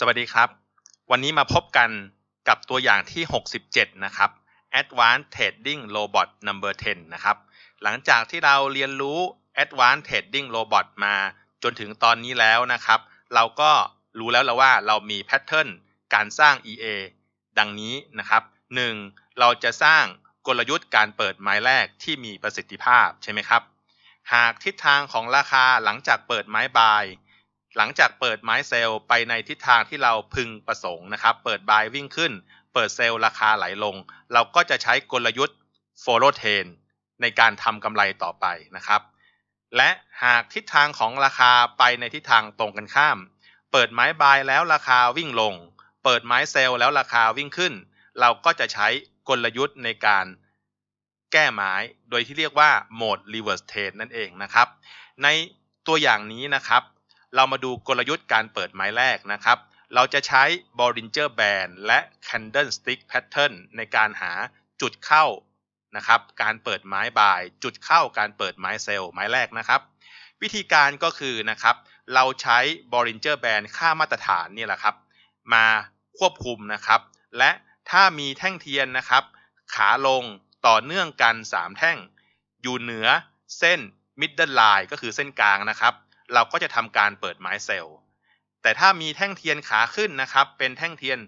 สวัสดีครับ วันนี้มาพบกันกับตัวอย่างที่ 67 นะครับ Advanced Trading Robot Number 10 นะครับ หลังจากที่เราเรียนรู้ Advanced Trading Robot มาจนถึงตอนนี้แล้วนะครับ เราก็รู้แล้วแล้วว่าเรามีแพทเทิร์นการสร้าง EA ดังนี้นะครับ 1. เราจะสร้างกลยุทธ์การเปิดไม้แรกที่มีประสิทธิภาพใช่ไหมครับ หากทิศทางของราคาหลังจากเปิดไม้บาย หลังจากเปิดไม้เซลล์ไปในทิศทางที่เราพึงประสงค์นะครับ เปิดบายวิ่งขึ้น เปิดเซลล์ราคาไหลลง เราก็จะใช้กลยุทธ์ follow trend ในการทำกำไรต่อไปนะครับ และหากทิศทางของราคาไปในทิศทางตรงกันข้าม เปิดไม้บายแล้วราคาวิ่งลง เปิดไม้เซลล์แล้วราคาวิ่งขึ้น เราก็จะใช้กลยุทธ์ในการแก้ไม้โดยที่เรียกว่าโหมด reverse trend นั่นเองนะครับ ในตัวอย่างนี้นะครับ เรามาดูกลยุทธ์การเปิดไม้แรกนะครับ เราจะใช้ Bollinger Band และ Candlestick Pattern ในการหาจุดเข้านะครับ การเปิดไม้บาย จุดเข้าการเปิดไม้เซลล์ไม้แรกนะครับ วิธีการก็คือนะครับ เราใช้ Bollinger Band ค่ามาตรฐานนี่แหละครับ มาควบคุมนะครับ และถ้ามีแท่งเทียนนะครับ ขาลงต่อเนื่องกัน 3 แท่ง อยู่เหนือเส้น middle line ก็คือเส้นกลางนะครับ เราก็จะทำการเปิดไม้เซลล์ แต่ถ้ามีแท่งเทียนขาขึ้นนะครับ เป็นแท่งเทียน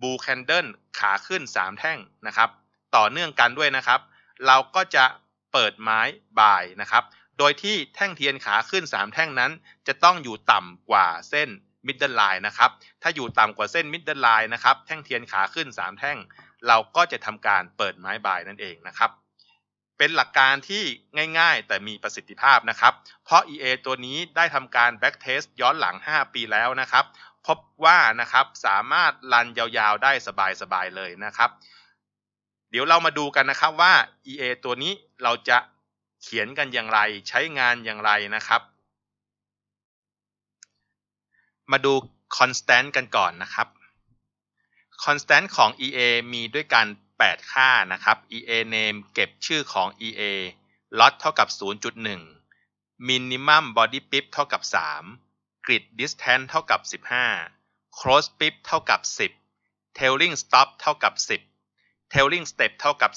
blue candle ขาขึ้น 3 แท่งนะครับ ต่อเนื่องกันด้วยนะครับ เราก็จะเปิดไม้บ่ายนะครับ โดยที่แท่งเทียนขาขึ้น 3 แท่งนั้น จะต้องอยู่ต่ำกว่าเส้น middle line นะครับ ถ้าอยู่ต่ำกว่าเส้น middle line นะครับ แท่งเทียนขาขึ้น 3 แท่ง เราก็จะทำการเปิดไม้บายนั่นเองนะครับ เป็นหลักการที่ง่ายๆ แต่มีประสิทธิภาพนะครับ เพราะ EA ตัวนี้ได้ทำการ back test ย้อนหลัง 5 ปีแล้วนะครับ พบว่านะครับสามารถรันยาวๆ ได้สบายๆ เลยนะครับ เดี๋ยวเรามาดูกันนะครับว่า EA ตัวนี้เราจะเขียนกันอย่างไร ใช้งานอย่างไรนะครับ มาดู constant กันก่อนนะครับ constant ของ EA มีด้วยกัน 8 ค่านะครับ EA name เก็บชื่อของ EA lot เท่ากับ 0.1 minimum body pip เท่ากับ 3 grid distance เท่ากับ 15 close pip เท่ากับ 10 tailing stop เท่ากับ 10 tailing step เท่ากับ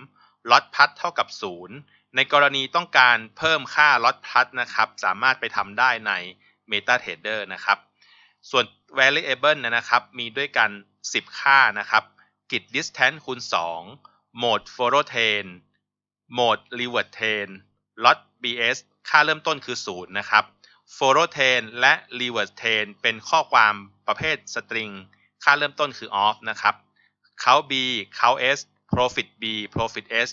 3 lot pat เท่ากับ 0 ในกรณีต้องการเพิ่มค่า lot pat นะครับ สามารถไปทำได้ใน MetaTrader นะครับ ส่วน variable นะครับ มีด้วยกัน 10 ค่านะครับ git distance คูณ2 mode follow train mode revert train lot bs ค่าเริ่มต้นคือ 0 นะครับ follow train และ revert train เป็นข้อความประเภท string ค่าเริ่มต้นคือ off นะครับ count b count s profit b profit s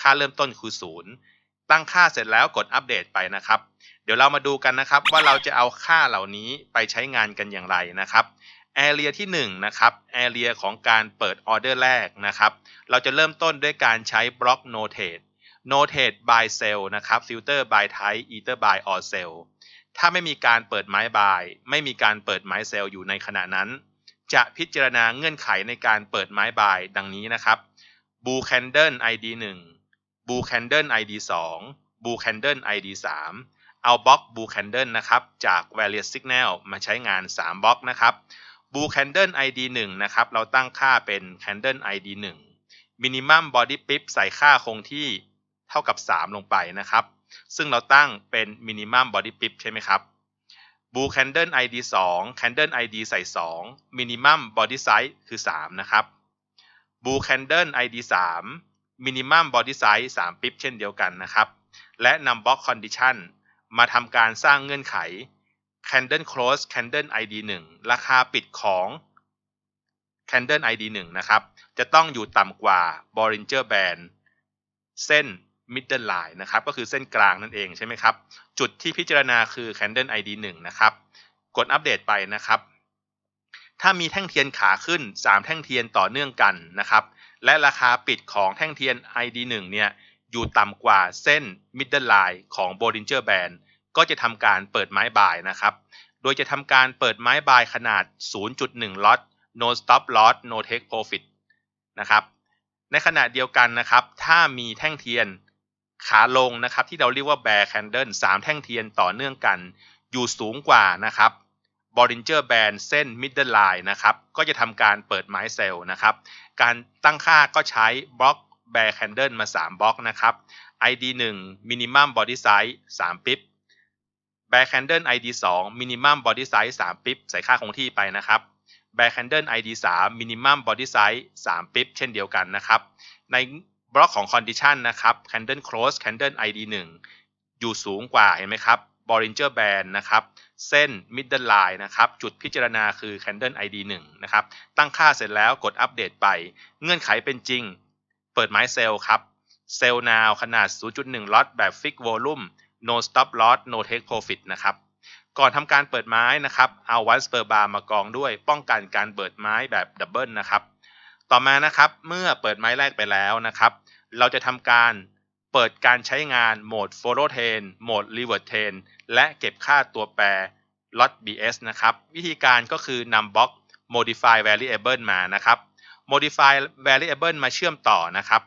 ค่าเริ่มต้นคือ 0 ตั้งค่าเสร็จแล้วกดอัปเดตไปนะครับ เดี๋ยวเรามาดูกันนะครับว่าเราจะเอาค่าเหล่านี้ไปใช้งานกันอย่างไรนะครับ Area ที่1นะครับ Area ของการเปิดออเดอร์แรกนะครับเราจะเริ่มต้นด้วยการใช้บล็อก Notate Notate by Cell นะครับ Filter by Type Either by or Cell ถ้าไม่มีการเปิดไม้บายไม่มีการเปิดไม้เซลล์อยู่ในขณะนั้น จะพิจารณาเงื่อนไขในการเปิดไม้บายดังนี้นะครับ Blue Candle ID 1 Blue Candle ID 2 Blue Candle ID 3 เอาบล็อก Blue Candle นะครับจาก Various Signal มาใช้งาน 3 บล็อกนะครับ บูแคนเดิลไอดีหนึ่งนะครับเราตั้งค่าเป็นแคนเดิลไอดีหนึ่งมินิมั่มบอดีปิ๊บใส่ค่าคงที่เท่ากับ 3 ลงไปนะครับ ซึ่งเราตั้งเป็นมินิมั่มบอดีปิ๊บใช่ไหมครับบูแคนเดิลไอดีสอง ID นเดิลไอดีใส่มินิมั่ม Body ไซต์คือ 3 นะครับบูแคนเดิลไอดีสามมินิมั่มบอดีไซต์สามปิ๊บเช่นเดียวกันนะครับ และนำบล็อกคอนดิชันมาทำการสร้างเงื่อนไข Candle Close Candle ID 1 ราคาปิดของ Candle ID 1นะครับ จะต้องอยู่ต่ำกว่า Bollinger Band เส้น Middle Line นะครับ ก็คือเส้นกลางนั่นเองใช่ไหมครับ จุดที่พิจารณาคือ Candle ID 1นะครับ กดอัปเดตไปนะครับ ถ้ามีแท่งเทียนขาขึ้น 3 แท่งเทียนต่อเนื่องกันนะครับ และราคาปิดของแท่งเทียน ID 1เนี่ย อยู่ต่ำกว่าเส้น Middle Line ของ Bollinger Band ก็จะทำการเปิดไม้บายนะครับ โดยจะทำการเปิดไม้บายขนาด 0.1 ล็อต no stop loss no take profit นะครับในขณะเดียวกันนะครับ ถ้ามีแท่งเทียนขาลงนะครับ ที่เราเรียกว่า bear candle 3 แท่งเทียนต่อเนื่องกัน อยู่สูงกว่านะครับ Bollinger Band เส้น Middle Line นะครับ ก็จะทำการเปิดไม้เซลล์นะครับ การตั้งค่าก็ใช้บล็อก Bear Candle มา 3 บล็อกนะครับ ID 1 Minimum Body Size 3ปิ๊ บ Bear Candle ID 2 Minimum Body Size 3 ปิ๊บใส่ค่าคงที่ไปนะครับ Bear Candle ID 3 Minimum Body Size 3 ปิ๊บเช่นเดียวกันนะครับ ในบล็อกของ Condition นะครับ Candle Close Candle ID 1 อยู่สูงกว่าเห็นไหมครับ Bollinger Band นะครับเส้น Middle Line นะครับ จุดพิจารณาคือ Candle ID 1 นะครับ ตั้งค่าเสร็จแล้วกดอัปเดตไป เงื่อนไขเป็นจริง เปิดไม้เซลล์ครับ เซลล์นาวขนาด 0.1 ล็อตแบบ Fix Volume no stop loss no take profit นะครับ ก่อนทำการเปิดไม้นะครับ เอา once per bar มากองด้วย ป้องกันการเปิดไม้แบบดับเบิลนะครับ ต่อมานะครับ เมื่อเปิดไม้แรกไปแล้วนะครับ เราจะทำการเปิดการใช้งานโหมด follow train โหมด reverse train และเก็บค่าตัวแปร lot bs นะครับ วิธีการก็คือนำบล็อก modify variable มานะครับ modify variable มาเชื่อมต่อนะครับ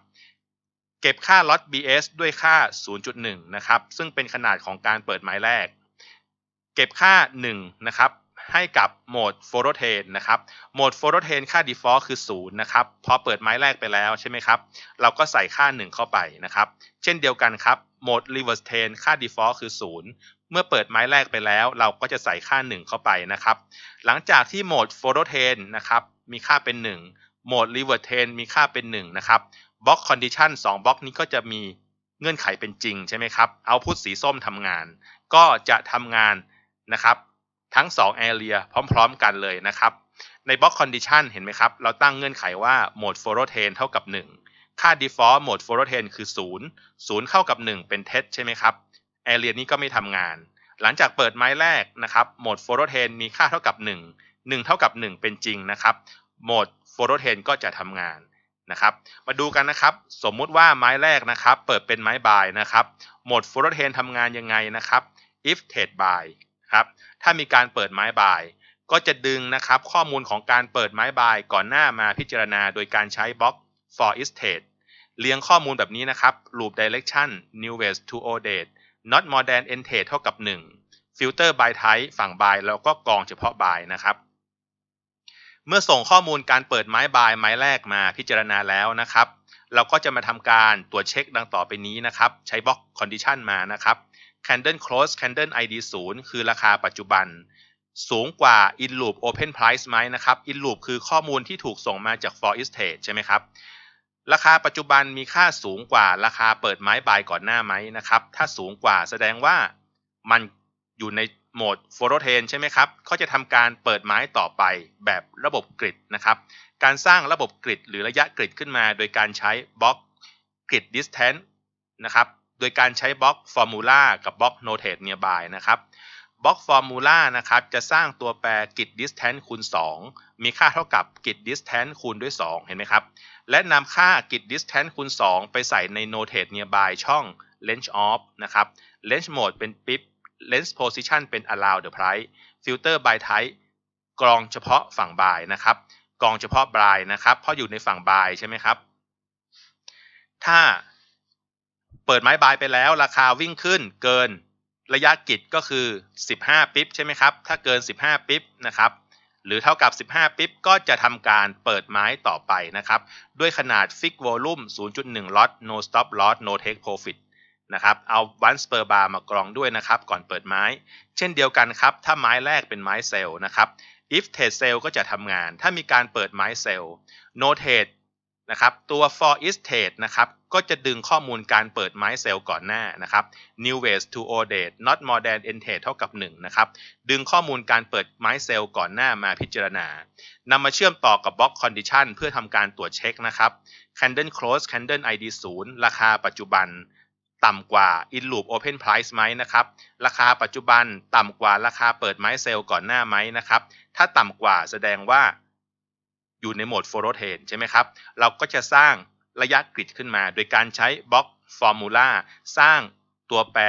เก็บค่า lot bs ด้วยค่า 0.1 นะครับ ซึ่งเป็นขนาดของการเปิดไม้แรก เก็บค่า 1 นะครับ ให้กับโหมด follow train นะครับ โหมด follow train ค่า default คือ 0 นะครับ พอเปิดไม้แรกไปแล้วใช่ไหมครับ เราก็ใส่ค่า 1 เข้าไปนะครับ เช่นเดียวกันครับ โหมด reverse train ค่า default คือ 0 เมื่อเปิดไม้แรกไปแล้ว เราก็จะใส่ค่า 1 เข้าไปนะครับ หลังจากที่โหมด follow train นะครับ มีค่าเป็น 1โหมด reverse train มีค่าเป็น 1 นะครับ บล็อก condition 2บล็อกนี้ก็จะมีเงื่อนไขเป็นจริงใช่ไหมครับเอาพุทสีส้มทำงาน ก็จะทำงานนะครับทั้ง2 area พร้อมๆ กันเลยนะครับ ในบล็อก condition เห็นไหมครับ เราตั้งเงื่อนไขว่าโหมด follow train เท่ากับ 1 ค่า default โหมด follow train คือ 0 0 เข้ากับ 1 เป็น test ใช่ไหมครับ area นี้ก็ไม่ทำงาน หลังจากเปิดไม้แรกนะครับโหมด follow train มีค่าเท่ากับ 1 1 เท่ากับ 1 เป็นจริงนะครับโหมด follow train ก็จะทำงาน นะครับ มาดูกันนะครับ สมมุติว่าไม้แรกนะครับ เปิดเป็นไม้บายนะครับ โหมด follow train ทำงานยังไงนะครับ if trade buy ครับถ้ามีการเปิดไม้บายก็จะดึงนะครับข้อมูลของการเปิดไม้บายก่อนหน้ามาพิจารณาโดยการใช้บล็อก for each trade เรียงข้อมูลแบบนี้นะครับ loop direction new ways to o date not more than end trade เท่ากับ 1 filter by type ฝั่ง buy แล้วก็กองเฉพาะ buy นะครับ เมื่อส่งข้อมูลการเปิดไม้บายไม้แรกมาพิจารณาแล้วนะครับ เราก็จะมาทำการตรวจเช็คดังต่อไปนี้นะครับ ใช้บล็อก condition มานะครับ candle close candle id 0 คือราคาปัจจุบัน สูงกว่า in loop open price ไหมนะครับ in loop คือข้อมูลที่ถูกส่งมาจาก for each trade ใช่ไหมครับ ราคาปัจจุบันมีค่าสูงกว่าราคาเปิดไม้บายก่อนหน้าไหมนะครับ ถ้าสูงกว่าแสดงว่ามันอยู่ใน โหมด follow trend ใช่ไหมครับเขาจะทำการเปิดไม้ต่อไปแบบระบบกริดนะครับ การสร้างระบบกริดหรือระยะกริดขึ้นมา โดยการใช้บล็อกกริด distance นะครับ โดยการใช้บล็อก formula กับบล็อก notate nearby นะครับบล็อก formula นะครับจะสร้างตัวแปร git distance คูณ 2 มีค่าเท่ากับ git distance คูณด้วย 2 เห็นไหมครับ และนำค่า git distance คูณ 2 ไปใส่ใน notate nearby ช่อง range off นะครับ range mode เป็นปิ๊ บ range position เป็น allow the price filter by type กรองเฉพาะฝั่ง buy นะครับกรองเฉพาะ buy นะครับเพราะอยู่ในฝั่ง buy ใช่ไหมครับ ถ้าเปิดไม้บายไปแล้วราคาวิ่งขึ้นเกินระยะกิจก็คือ 15 ปิ๊บใช่ไหมครับ ถ้าเกิน 15 ปิ๊บนะครับ หรือเท่ากับ 15 ปิ๊บก็จะทำการเปิดไม้ต่อไปนะครับ ด้วยขนาด Fix Volume 0.1 Lot No Stop Loss No Take Profit นะครับเอา once per bar มากรองด้วยนะครับก่อนเปิดไม้ เช่นเดียวกันครับ ถ้าไม้แรกเป็นไม้เซลล์นะครับ if trade sale ก็จะทำงาน ถ้ามีการเปิดไม้เซลล์ no trade นะครับตัว for each trade นะครับก็จะดึงข้อมูลการเปิดไม้เซลล์ก่อนหน้านะครับ new ways to o date not more than end trade เท่ากับ1นะครับดึงข้อมูลการเปิดไม้เซลล์ก่อนหน้ามาพิจารณานำมาเชื่อมต่อกับบล็อก condition เพื่อทำการตรวจเช็คนะครับ candle close candle id 0ราคาปัจจุบัน ต่ำกว่า in loop open price ไหมนะครับ ราคาปัจจุบันต่ำกว่าราคาเปิดไม้เซลก่อนหน้าไหมนะครับ ถ้าต่ำกว่าแสดงว่าอยู่ในโหมด follow trend ใช่ไหมครับ เราก็จะสร้างระยะกริดขึ้นมา โดยการใช้บล็อก formula สร้างตัวแปร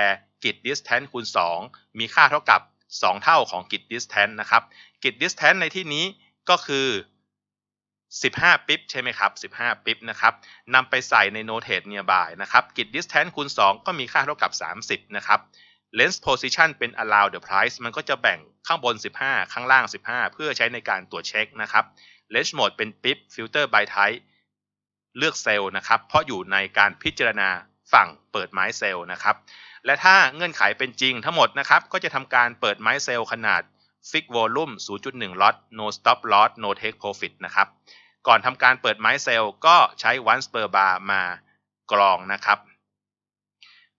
กริด distance คูณ 2 มีค่าเท่ากับ 2 เท่าของกริด distance นะครับกริด distance ในที่นี้ก็คือ 15 ปิ๊บใช่ไหมครับ 15 ปิ๊บนะครับนำไปใส่ใน notate nearby นะครับกิด distance คูณ 2 ก็มีค่าเท่ากับ 30 นะครับ lens position เป็น allow the price มันก็จะแบ่งข้างบน 15 ข้างล่าง 15 เพื่อใช้ในการตรวจเช็คนะครับ lens mode เป็น pip filter by type เลือกเซลล์นะครับ เพราะอยู่ในการพิจารณาฝั่งเปิดไม้เซลล์นะครับ และถ้าเงื่อนไขเป็นจริงทั้งหมดนะครับ ก็จะทำการเปิดไม้เซลล์ขนาด fix volume 0.1 lot no stop loss no take profit นะครับ ก่อนทำการเปิดไม้เซลล์ก็ใช้ once per bar มากรองนะครับ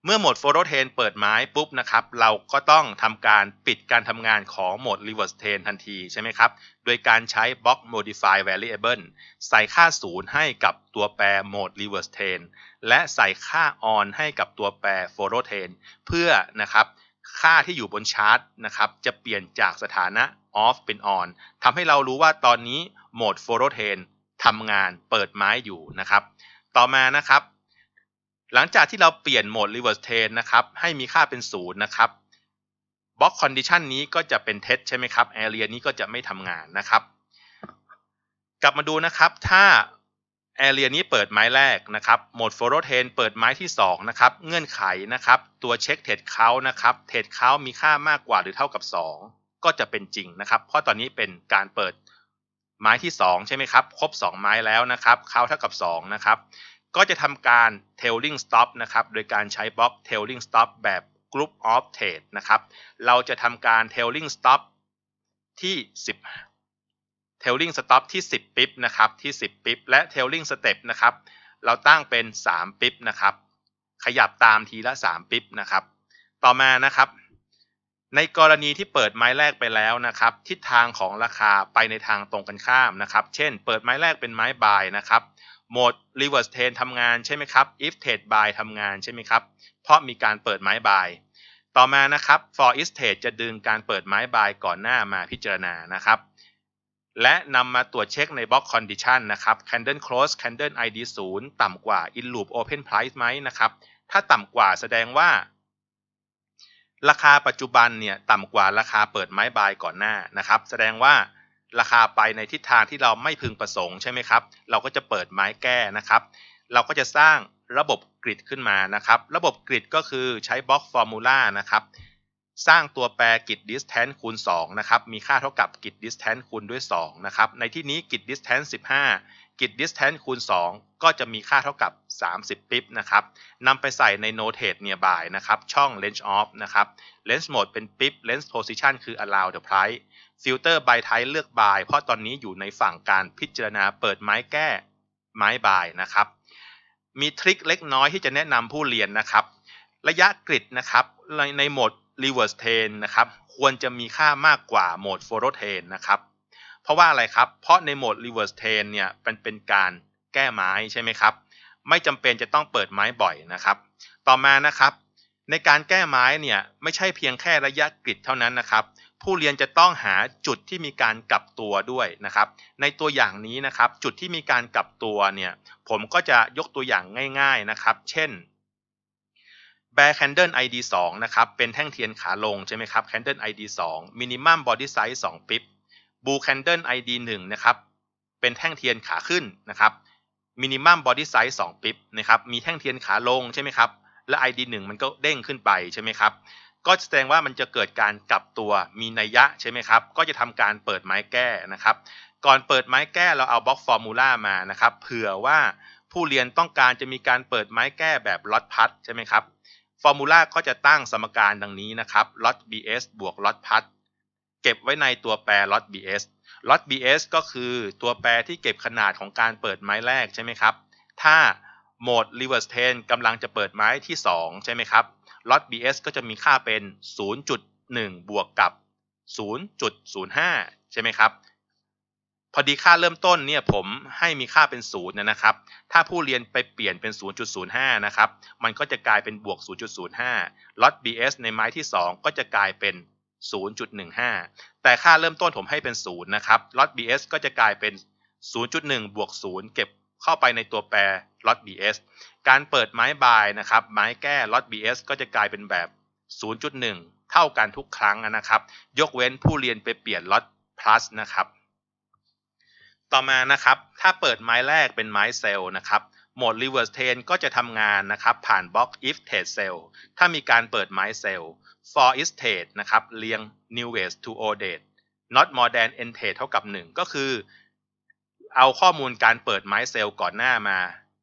เมื่อโหมดโฟโตเทนเปิดไม้ปุ๊บนะครับ เราก็ต้องทำการปิดการทำงานของโหมด reverse train ทันทีใช่ไหมครับ โดยการใช้ box modify variable ใส่ค่า 0 ให้กับตัวแปรโหมด reverse train และใส่ค่า on ให้กับตัวแปร photo train เพื่อนะครับค่าที่อยู่บนชาร์ตนะครับจะเปลี่ยนจากสถานะ off เป็น on ทำให้เรารู้ว่าตอนนี้โหมด photo train ทำงานเปิดไม้อยู่นะครับ ต่อมานะครับ หลังจากที่เราเปลี่ยนโหมด reverse train นะครับ ให้มีค่าเป็นศูนย์นะครับ box condition นี้ก็จะเป็น test ใช่ไหมครับ area นี้ก็จะไม่ทำงานนะครับ กลับมาดูนะครับ ถ้า area นี้เปิดไม้แรกนะครับโหมด follow train เปิดไม้ที่2นะครับ เงื่อนไขนะครับ ตัวเช็คเทรดเขานะครับ เทรดเขามีค่ามากกว่าหรือเท่ากับ 2 ก็จะเป็นจริงนะครับ เพราะตอนนี้เป็นการเปิด ไม้ที่ 2 ใช่ไหมครับ ครบ 2 ไม้แล้วนะครับเขาเท่ากับ 2 นะครับ ก็จะทำการ tailing stop นะครับ โดยการใช้บล็อก tailing stop แบบ group of trade นะครับ เราจะทำการ tailing stop ที่ 10 tailing stop ที่ 10 ปิ๊บนะครับ ที่ 10 ปิ๊บ และ tailing step นะครับ เราตั้งเป็น 3 ปิ๊บนะครับ ขยับตามทีละ 3 ปิ๊บนะครับ ต่อมานะครับ ในกรณีที่เปิดไม้แรกไปแล้วนะครับทิศทางของราคาไปในทางตรงกันข้ามนะครับ เช่น เปิดไม้แรกเป็นไม้บายนะครับโหมด reverse train ทำงานใช่ไหมครับ if trade buy ทำงานใช่ไหมครับ เพราะมีการเปิดไม้บายต่อมานะครับ for is trade จะดึงการเปิดไม้บายก่อนหน้ามาพิจารณานะครับ และนำมาตรวจเช็คใน box condition นะครับ candle close candle id 0 ต่ำกว่า in loop open price ไหมนะครับ ถ้าต่ำกว่าแสดงว่า ราคาปัจจุบันเนี่ยต่ำกว่าราคาเปิดไม้บายก่อนหน้านะครับ แสดงว่าราคาไปในทิศทางที่เราไม่พึงประสงค์ใช่ไหมครับ เราก็จะเปิดไม้แก้นะครับ เราก็จะสร้างระบบกริดขึ้นมานะครับ ระบบกริดก็คือใช้บล็อกฟอร์มูลานะครับ สร้างตัวแปรกิด distance คูณ2นะครับ มีค่าเท่ากับกิด distance คูณด้วย2นะครับ ในที่นี้กิด distance 15กิด distance คูณ2 ก็จะมีค่าเท่ากับ 30 ปิ๊บนะครับนำไปใส่ใน notate nearby นะครับช่อง range off นะครับ range mode เป็นปิ๊บ range position คือ allow the price ฟิลเตอร์บายไทเลือกบายเพราะตอนนี้อยู่ในฝั่งการพิจารณาเปิดไม้แก้ไม้บายนะครับมีทริคเล็กน้อยที่จะแนะนำผู้เรียนนะครับ ระยะกริดนะครับในโหมด reverse train นะครับควรจะมีค่ามากกว่าโหมด follow train นะครับเพราะว่าอะไรครับ เพราะในโหมด reverse train เนี่ยเป็นเป็นการ แก้ไม้ใช่ไหมครับ ไม่จำเป็นจะต้องเปิดไม้บ่อยนะครับ ต่อมานะครับ ในการแก้ไม้เนี่ยไม่ใช่เพียงแค่ระยะกริดเท่านั้นนะครับ ผู้เรียนจะต้องหาจุดที่มีการกลับตัวด้วยนะครับ ในตัวอย่างนี้นะครับ จุดที่มีการกลับตัวเนี่ยผมก็จะยกตัวอย่างง่าย ๆนะครับ เช่น Bear Candle ID 2นะครับเป็นแท่งเทียนขาลงใช่ไหมครับ Candle ID 2 Minimum Body Size 2ปิ๊บ Blue Candle ID 1นะครับเป็นแท่งเทียนขาขึ้นนะครับ Minimum Body Size 2ปิ๊บนะครับมีแท่งเทียนขาลงใช่ไหมครับและ ID 1 มันก็เด้งขึ้นไปใช่ไหมครับก็แสดงว่ามันจะเกิดการกลับตัวมีนัยยะใช่ไหมครับก็จะทำการเปิดไม้แก้นะครับ ก่อนเปิดไม้แก้เราเอาบล็อกฟอร์มูลามานะครับเผื่อว่าผู้เรียนต้องการจะมีการเปิดไม้แก้แบบล็อตพัดใช่ไหมครับฟอร์มูลาก็จะตั้งสมการดังนี้นะครับล็อต bs บวกล็อตพัด เก็บไว้ในตัวแปรล็อต bs ล็อต bs ก็คือตัวแปรที่เก็บขนาดของการเปิดไม้แรกใช่ไหมครับ ถ้าโหมด reverse ten กำลังจะเปิดไม้ที่ 2 ใช่ไหมครับล็อต BS ก็จะมีค่าเป็น 0.1 บวกกับ 0.05 ใช่ไหมครับ พอดีค่าเริ่มต้นเนี่ยผมให้มีค่าเป็น 0 นะครับ ถ้าผู้เรียนไปเปลี่ยนเป็น 0.05 นะครับ มันก็จะกลายเป็นบวก 0.05ล็อต BS ในไม้ที่ 2 ก็จะกลายเป็น 0.15 แต่ค่าเริ่มต้นผมให้เป็น 0 นะครับล็อต BS ก็จะกลายเป็น 0.1 บวก 0 เก็บเข้าไปในตัวแปรล็อต BS การเปิดไม้บายนะครับ ไม้แก้ล็อต BS ก็จะกลายเป็นแบบ 0.1 เท่ากันทุกครั้งนะครับ ยกเว้นผู้เรียนไปเปลี่ยนล็อต plus นะครับ ต่อมานะครับ ถ้าเปิดไม้แรกเป็นไม้เซลล์นะครับ โหมด reverse train ก็จะทำงานนะครับผ่านบล็อก if trade cell ถ้ามีการเปิดไม้เซลล์ for is trade นะครับเรียง new ways to old date not more than end trade เท่ากับ 1 ก็คือ เอาข้อมูลการเปิดไม้เซลล์ก่อนหน้ามา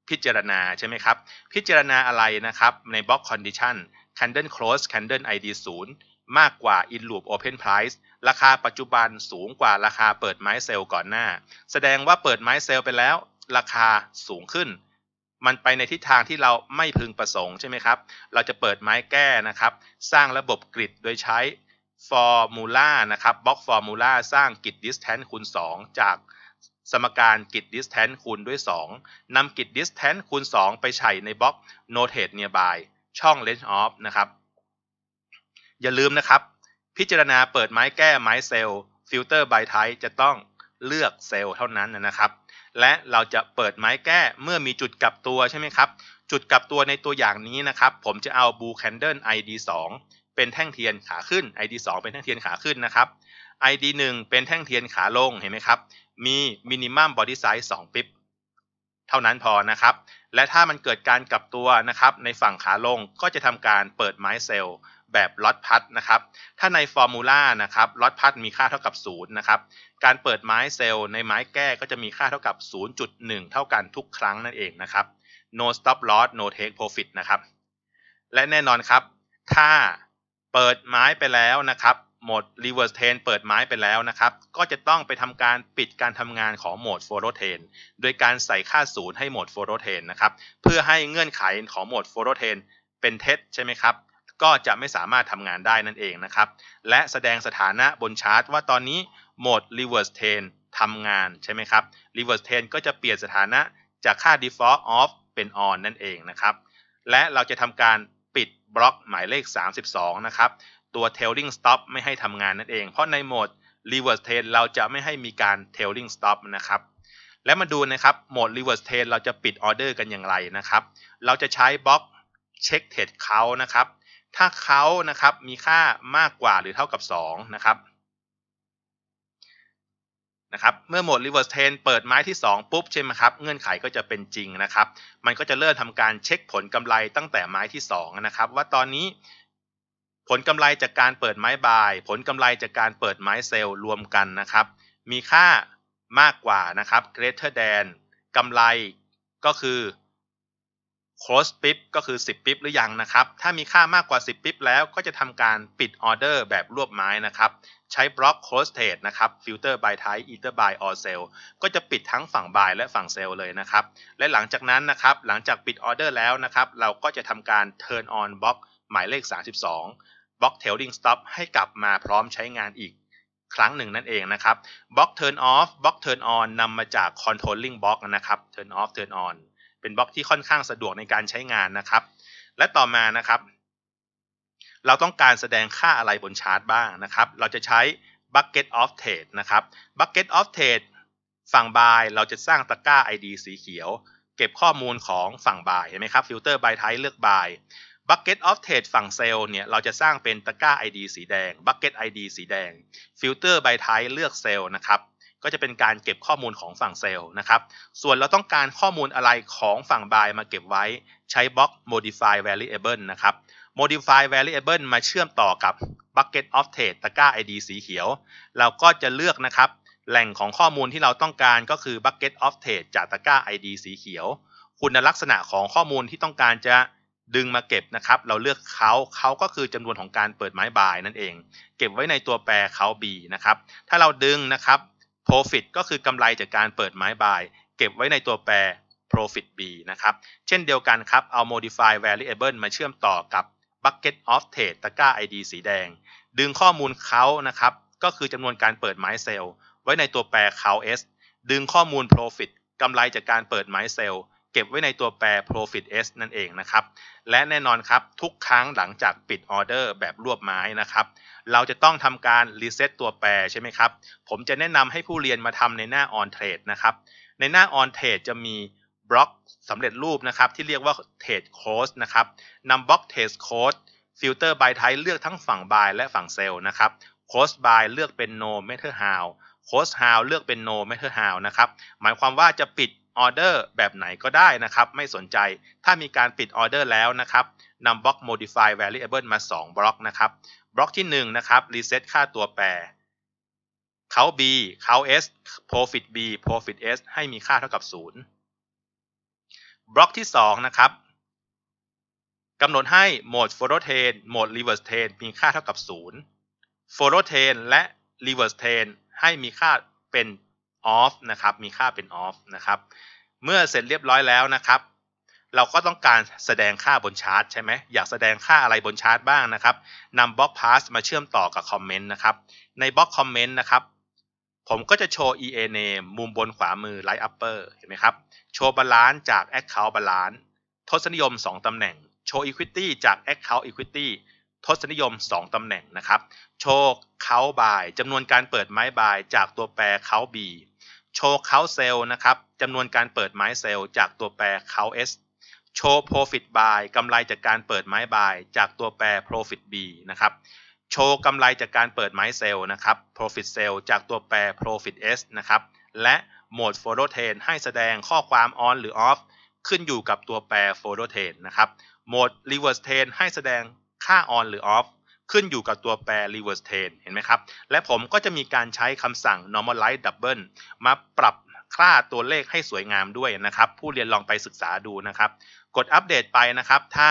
พิจารณาใช่ไหมครับ พิจารณาอะไรนะครับในบล็อก condition candle close candle id 0 มากกว่า in loop open price ราคาปัจจุบันสูงกว่าราคาเปิดไม้เซลล์ก่อนหน้า แสดงว่าเปิดไม้เซลล์ไปแล้ว ราคาสูงขึ้น มันไปในทิศทางที่เราไม่พึงประสงค์ใช่ไหมครับ เราจะเปิดไม้แก้นะครับ สร้างระบบกริดโดยใช้ formula นะครับบล็อก formula สร้างกริด distance คูณ 2 จากสมการกริด distance คูณด้วย 2นำกริด distance คูณ 2 ไปใส่ในบล็อก notate nearby ช่อง range of นะครับ อย่าลืมนะครับ พิจารณาเปิดไม้แก้ไม้เซลล์ฟิลเตอร์บไทจะต้องเลือกเซลล์เท่านั้นนะครับ และเราจะเปิดไม้แก้เมื่อมีจุดกลับตัวใช่ไหมครับ จุดกลับตัวในตัวอย่างนี้นะครับ ผมจะเอา blue candle id 2 เป็นแท่งเทียนขาขึ้น id 2 เป็นแท่งเทียนขาขึ้นนะครับ id 1 เป็นแท่งเทียนขาลงเห็นไหมครับ มี minimum body size 2ปิ๊บเท่านั้นพอนะครับ และถ้ามันเกิดการกลับตัวนะครับในฝั่งขาลงก็จะทำการเปิดไม้เซลล์ แบบล็อตพัดนะครับ ถ้าในฟอร์มูลานะครับล็อตพัดมีค่าเท่ากับ0นะครับ การเปิดไม้เซลล์ในไม้แก้ก็จะมีค่าเท่ากับ 0.1 เท่ากันทุกครั้งนั่นเองนะครับ no stop loss no take profit นะครับ และแน่นอนครับ ถ้าเปิดไม้ไปแล้วนะครับโหมด reverse train เปิดไม้ไปแล้วนะครับ ก็จะต้องไปทำการปิดการทำงานของโหมด follow train โดยการใส่ค่าศูนย์ให้โหมด follow train นะครับ เพื่อให้เงื่อนไขของโหมด follow train เป็นเท็จใช่ไหมครับ ก็จะไม่สามารถทำงานได้นั่นเองนะครับ และแสดงสถานะบนชาร์ตว่าตอนนี้โหมด reverse train ทำงานใช่ไหมครับ reverse train ก็จะเปลี่ยนสถานะจากค่า default off เป็น on นั่นเองนะครับ และเราจะทำการปิดบล็อกหมายเลข 32 นะครับ ตัว tailing stop ไม่ให้ทำงานนั่นเอง เพราะในโหมด reverse train เราจะไม่ให้มีการ tailing stop นะครับ และมาดูนะครับโหมด reverse train เราจะปิดออเดอร์กันอย่างไรนะครับ เราจะใช้บล็อก check trade เขานะครับ ถ้าเขานะครับมีค่ามากกว่าหรือเท่ากับ2นะครับนะครับเมื่อโหมด reverse train เปิดไม้ที่ 2 ปุ๊บใช่ไหมครับเงื่อนไขก็จะเป็นจริงนะครับ มันก็จะเริ่มทำการเช็คผลกำไรตั้งแต่ไม้ที่2นะครับว่าตอนนี้ผลกำไรจากการเปิดไม้บาย ผลกำไรจากการเปิดไม้เซลล์รวมกันนะครับ มีค่ามากกว่านะครับ greater than กำไรก็คือ close ปิ๊บก็คือ 10ปิ๊บหรือยังนะครับ ถ้ามีค่ามากกว่า 10ปิ๊บแล้วก็จะทำการปิดออเดอร์แบบรวบไม้นะครับ ใช้บล็อก close trade นะครับ filter by type either buy or sell ก็จะปิดทั้งฝั่ง buy และฝั่ง sell เลยนะครับ และหลังจากนั้นนะครับ หลังจากปิดออเดอร์แล้วนะครับ เราก็จะทำการ turn on บล็อกหมายเลข 32บล็อก trailing stop ให้กลับมาพร้อมใช้งานอีกครั้งหนึ่งนั่นเองนะครับบล็อก turn off บล็อก turn on นำมาจาก controlling block นะครับ turn off turn on เป็นบล็อกที่ค่อนข้างสะดวกในการใช้งานนะครับ และต่อมานะครับ เราต้องการแสดงค่าอะไรบนชาร์ตบ้างนะครับ เราจะใช้ bucket of trade นะครับ bucket of trade ฝั่ง buy เราจะสร้างตะกร้า ID สีเขียว เก็บข้อมูลของฝั่ง buy เห็นไหมครับ filter by type เลือก buy bucket of trade ฝั่ง sell เนี่ยเราจะสร้างเป็นตะกร้า ID สีแดง bucket ID สีแดง filter by type เลือก sell นะครับ ก็จะเป็นการเก็บข้อมูลของฝั่งเซลล์นะครับ ส่วนเราต้องการข้อมูลอะไรของฝั่ง buy มาเก็บไว้ใช้บล็อก modify variable นะครับ modify variable มาเชื่อมต่อกับ bucket of trade ตะกร้า id สีเขียว เราก็จะเลือกนะครับ แหล่งของข้อมูลที่เราต้องการก็คือ bucket of trade จากตะกร้า id สีเขียว คุณลักษณะของข้อมูลที่ต้องการจะดึงมาเก็บนะครับ เราเลือกเขาเขาก็คือจำนวนของการเปิดไม้บายนั่นเอง เก็บไว้ในตัวแปรเขา b นะครับ ถ้าเราดึงนะครับ profit ก็คือกำไรจากการเปิดไม้บาย เก็บไว้ในตัวแปร profit b นะครับ เช่นเดียวกันครับ เอา modify variable มาเชื่อมต่อกับ bucket of trade ตะกร้า id สีแดง ดึงข้อมูลเขานะครับ ก็คือจำนวนการเปิดไม้เซลล์ไว้ในตัวแปร count s ดึงข้อมูล profit กำไรจากการเปิดไม้เซลล์ เก็บไว้ในตัวแปร profit s นั่นเองนะครับ และแน่นอนครับทุกครั้งหลังจากปิดออเดอร์แบบรวบไม้นะครับ เราจะต้องทำการรีเซ็ตตัวแปรใช่ไหมครับ ผมจะแนะนำให้ผู้เรียนมาทำในหน้า on trade นะครับ ในหน้า on trade จะมีบล็อกสำเร็จรูปนะครับ ที่เรียกว่า trade code นะครับนำบล็อก trade code filter by type เลือกทั้งฝั่ง buy และฝั่ง sell นะครับ close by เลือกเป็น no matter how close how เลือกเป็น no matter how นะครับหมายความว่าจะปิด ออเดอร์แบบไหนก็ได้นะครับ ไม่สนใจถ้ามีการปิดออเดอร์แล้วนะครับนำบล็อก modify variable มา 2 บล็อกนะครับ บล็อกที่1นะครับ reset ค่าตัวแปรเขา b เขา s profit b profit s ให้มีค่าเท่ากับ 0 บล็อกที่2นะครับกำหนดให้โหมด follow train โหมด reverse train มีค่าเท่ากับ 0 follow train และ reverse train ให้มีค่าเป็น off นะครับมีค่าเป็น off นะครับเมื่อเสร็จเรียบร้อยแล้วนะครับ เราก็ต้องการแสดงค่าบนชาร์ตใช่ไหมอยากแสดงค่าอะไรบนชาร์ตบ้างนะครับนำบล็อก pass มาเชื่อมต่อกับคอมเมนต์นะครับในบล็อกคอมเมนต์นะครับผมก็จะโชว์ EA name มุมบนขวามือ right upper เห็นไหมครับ โชว์ balance จาก account balance ทศนิยม 2 ตำแหน่ง โชว์ equity จาก account equity ทศนิยม 2 ตำแหน่งนะครับ โชว์เขาบายจำนวนการเปิดไม้บายจากตัวแปรเขาบี โชว์เขาเซลนะครับจำนวนการเปิดไม้เซลจากตัวแปรเขา S โชว์ profit buy กำไรจากการเปิดไม้บายจากตัวแปร profit B นะครับโชว์กำไรจากการเปิดไม้เซลนะครับ profit sell จากตัวแปร profit S นะครับและโหมด follow train ให้แสดงข้อความ on หรือ off ขึ้นอยู่กับตัวแปร follow train นะครับโหมด reverse train ให้แสดงค่า on หรือ off ขึ้นอยู่กับตัวแปร reverse train เห็นไหมครับ และผมก็จะมีการใช้คำสั่ง normalize double มาปรับค่าตัวเลขให้สวยงามด้วยนะครับ ผู้เรียนลองไปศึกษาดูนะครับ กดอัปเดตไปนะครับ ถ้า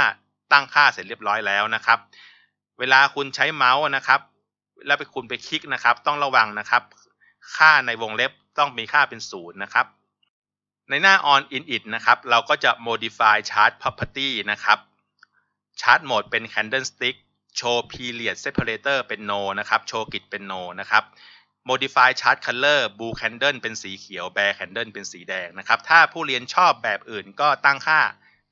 ตั้งค่าเสร็จเรียบร้อยแล้วนะครับ เวลาคุณใช้เมาส์นะครับ แล้วไปคุณไปคลิกนะครับ ต้องระวังนะครับ ค่าในวงเล็บต้องมีค่าเป็นศูนย์นะครับ ในหน้า on init นะครับ เราก็จะ modify chart property นะครับ chart mode เป็น candlestick โชว์ period separator เป็น no นะครับ โชว์กิจเป็น no นะครับ modify chart color blue candle เป็นสีเขียว bear candle เป็นสีแดงนะครับ ถ้าผู้เรียนชอบแบบอื่นก็ตั้งค่า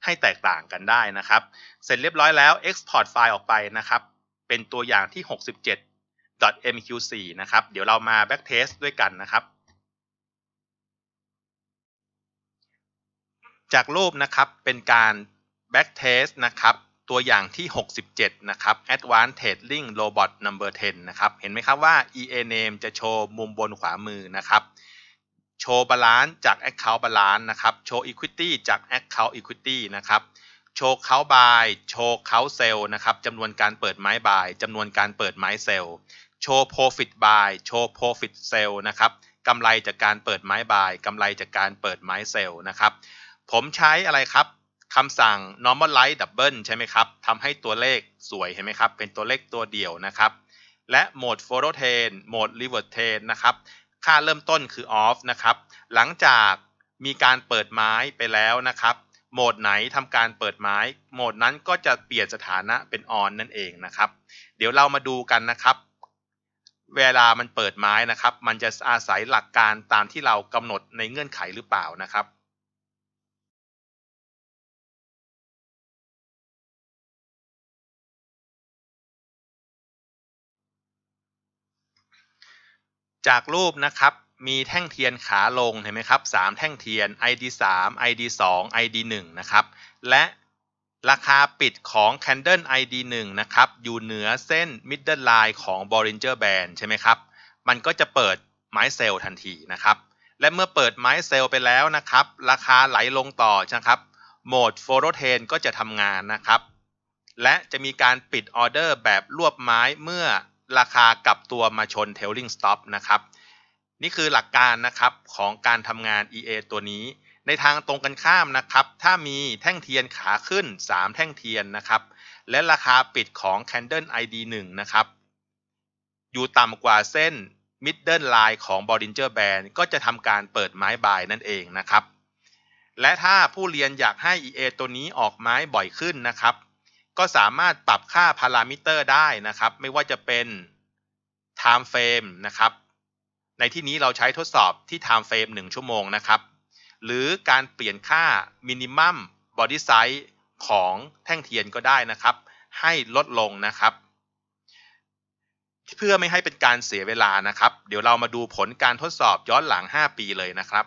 ให้แตกต่างกันได้นะครับ เสร็จเรียบร้อยแล้ว export ไฟล์ออกไปนะครับ เป็นตัวอย่างที่ 67 .mq4 นะครับ เดี๋ยวเรามา backtest ด้วยกันนะครับจากรูปนะครับเป็นการ backtest นะครับ ตัวอย่างที่ 67 นะครับ Advanced Trading Robot Number 10 นะครับ เห็นไหมครับว่า EA Name จะโชว์มุมบนขวามือนะครับ โชว์ Balance จาก Account Balance นะครับ โชว์ Equity จาก Account Equity นะครับ โชว์เขาบายโชว์เขาเซลนะครับจำนวนการเปิดไม้บายจำนวนการเปิดไม้เซลโชว์ Profit buy โชว์ Profit sell นะครับกำไรจากการเปิดไม้บายกำไรจากการเปิดไม้เซลนะครับ ผมใช้อะไรครับ คำสั่ง normalize double ใช่ไหมครับทำให้ตัวเลขสวยเห็นไหมครับ เป็นตัวเลขตัวเดียวนะครับ และโหมด follow train โหมด reverse train นะครับ ค่าเริ่มต้นคือ off นะครับ หลังจากมีการเปิดไม้ไปแล้วนะครับ โหมดไหนทำการเปิดไม้ โหมดนั้นก็จะเปลี่ยนสถานะเป็น on นั่นเองนะครับ เดี๋ยวเรามาดูกันนะครับ เวลามันเปิดไม้นะครับ มันจะอาศัยหลักการตามที่เรากำหนดในเงื่อนไขหรือเปล่านะครับ จากรูปนะครับมีแท่งเทียนขาลงเห็นไหมครับ3แท่งเทียน ID 3 ID 2 ID 1นะครับ และราคาปิดของ Candle ID 1นะครับ อยู่เหนือเส้น Middle Line ของ Bollinger Band ใช่ไหมครับ มันก็จะเปิดไม้เซลทันทีนะครับ และเมื่อเปิดไม้เซลไปแล้วนะครับ ราคาไหลลงต่อนะครับ โหมด Follow Trend ก็จะทำงานนะครับ และจะมีการปิดออเดอร์แบบรวบไม้เมื่อ ราคากลับตัวมาชน Tailing Stop นะครับ นี่คือหลักการนะครับของการทำงาน EA ตัวนี้ ในทางตรงกันข้ามนะครับ ถ้ามีแท่งเทียนขาขึ้น 3 แท่งเทียนนะครับ และราคาปิดของ Candle ID 1 นะครับ อยู่ต่ำกว่าเส้น Middle Line ของ Bollinger Band ก็จะทำการเปิดไม้บายนั่นเองนะครับ และถ้าผู้เรียนอยากให้ EA ตัวนี้ออกไม้บ่อยขึ้นนะครับ ก็สามารถปรับค่าพารามิเตอร์ได้นะครับ ไม่ว่าจะเป็น time frame นะครับ ในที่นี้เราใช้ทดสอบที่ time frame 1 ชั่วโมงนะครับ หรือการเปลี่ยนค่า minimum body size ของแท่งเทียนก็ได้นะครับ ให้ลดลงนะครับเพื่อไม่ให้เป็นการเสียเวลานะครับ เดี๋ยวเรามาดูผลการทดสอบย้อนหลัง 5 ปีเลยนะครับ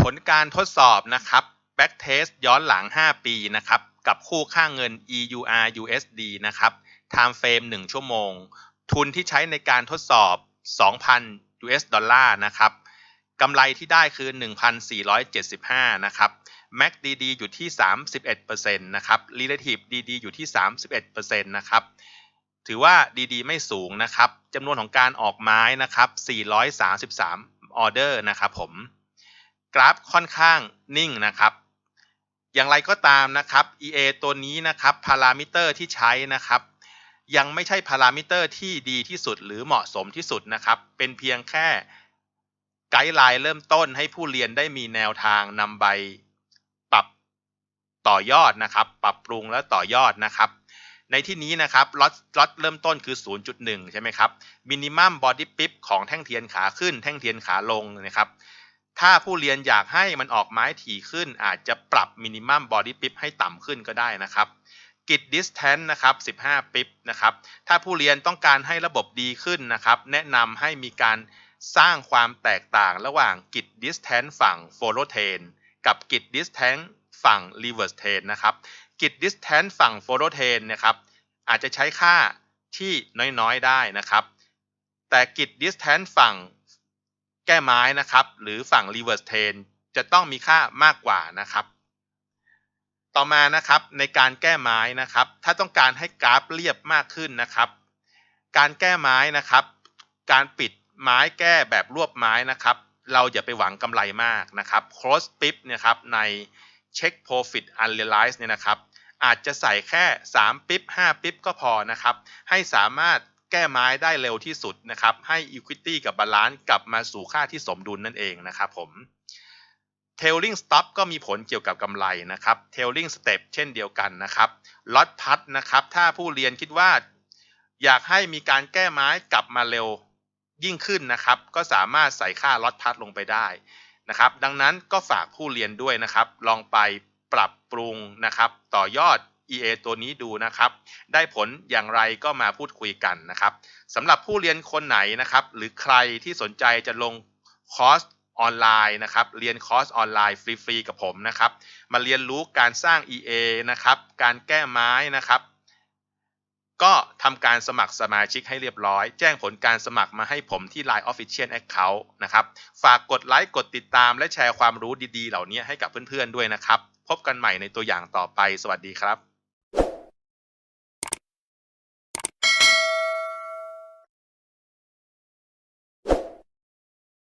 ผลการทดสอบนะครับ back test ย้อนหลัง 5 ปีนะครับ กับคู่ค่าเงิน EUR USD นะครับ time frame 1 ชั่วโมง ทุนที่ใช้ในการทดสอบ 2,000 US ดอลลาร์นะครับกำไรที่ได้คือ 1,475 นะครับ MACDD อยู่ที่ 31%นะครับ Relative DD อยู่ที่ 31%นะครับถือว่า DD ไม่สูงนะครับจำนวนของการออกไม้นะครับ 433 ออเดอร์นะครับผม กราฟค่อนข้างนิ่งนะครับ อย่างไรก็ตามนะครับ EA ตัวนี้นะครับพารามิเตอร์ที่ใช้นะครับยังไม่ใช่พารามิเตอร์ที่ดีที่สุดหรือเหมาะสมที่สุดนะครับ เป็นเพียงแค่ไกด์ไลน์เริ่มต้นให้ผู้เรียนได้มีแนวทางนำใบปรับต่อยอดนะครับ ปรับปรุงและต่อยอดนะครับ ในที่นี้นะครับล็อตล็อตเริ่มต้นคือ 0.1 ใช่ไหมครับมินิมัมบอดี้ปิปของแท่งเทียนขาขึ้น แท่งเทียนขาลงนะครับ ถ้าผู้เรียนอยากให้มันออกไม้ถี่ขึ้น อาจจะปรับมินิมัมบอดี้ปิปให้ต่ำขึ้นก็ได้นะครับกิดดิสแทนนะครับ 15 ปิปนะครับ ถ้าผู้เรียนต้องการให้ระบบดีขึ้นนะครับ แนะนำให้มีการสร้างความแตกต่างระหว่างกิดดิสแทนฝั่งโฟโลเทนกับกิดดิสแทนฝั่งรีเวิร์สเทนนะครับ กิดดิสแทนฝั่งโฟโลเทนนะครับ อาจจะใช้ค่าที่น้อยๆ ได้นะครับ แต่กิดดิสแทนฝั่ง ก้ไม้นะครับ หรือฝั่งรีเวิร์สเทนจะต้องมีค่ามากกว่านะครับ ต่อมานะครับในการแก้ไม้นะครับ ถ้าต้องการให้กราฟเรียบมากขึ้นนะครับ การแก้ไม้นะครับ การปิดไม้แก้แบบรวบไม้นะครับ เราอย่าไปหวังกำไรมากนะครับ cross pip นะครับใน check profit unrealized เนี่ยนะครับ อาจจะใส่แค่ 3 ปิ๊บ5ปิ๊บก็พอนะครับ ให้สามารถ แก้ไม้ได้เร็วที่สุดนะครับ ให้ equity กับ balance กลับมาสู่ค่าที่สมดุลนั่นเองนะครับผม tailing stop ก็มีผลเกี่ยวกับกำไรนะครับ tailing step เช่นเดียวกันนะครับ lot put นะครับ ถ้าผู้เรียนคิดว่า อยากให้มีการแก้ไม้กลับมาเร็วยิ่งขึ้นนะครับ ก็สามารถใส่ค่า lot put ลงไปได้นะครับ ดังนั้นก็ฝากผู้เรียนด้วยนะครับ ลองไปปรับปรุงนะครับ ต่อยอด EA ตัวนี้ดูนะครับ ได้ผลอย่างไรก็มาพูดคุยกันนะครับสำหรับผู้เรียนคนไหนนะครับ หรือใครที่สนใจจะลงคอร์สออนไลน์นะครับ เรียนคอร์สออนไลน์ฟรีๆกับผมนะครับ มาเรียนรู้การสร้าง EA นะครับ การแก้ไม้นะครับก็ทำการสมัครสมาชิกให้เรียบร้อย แจ้งผลการสมัครมาให้ผมที่ Line Official Account นะครับ ฝากกดไลค์กดติดตามและแชร์ความรู้ดีๆ เหล่านี้ให้กับเพื่อนๆด้วยนะครับ พบกันใหม่ในตัวอย่างต่อไป สวัสดีครับ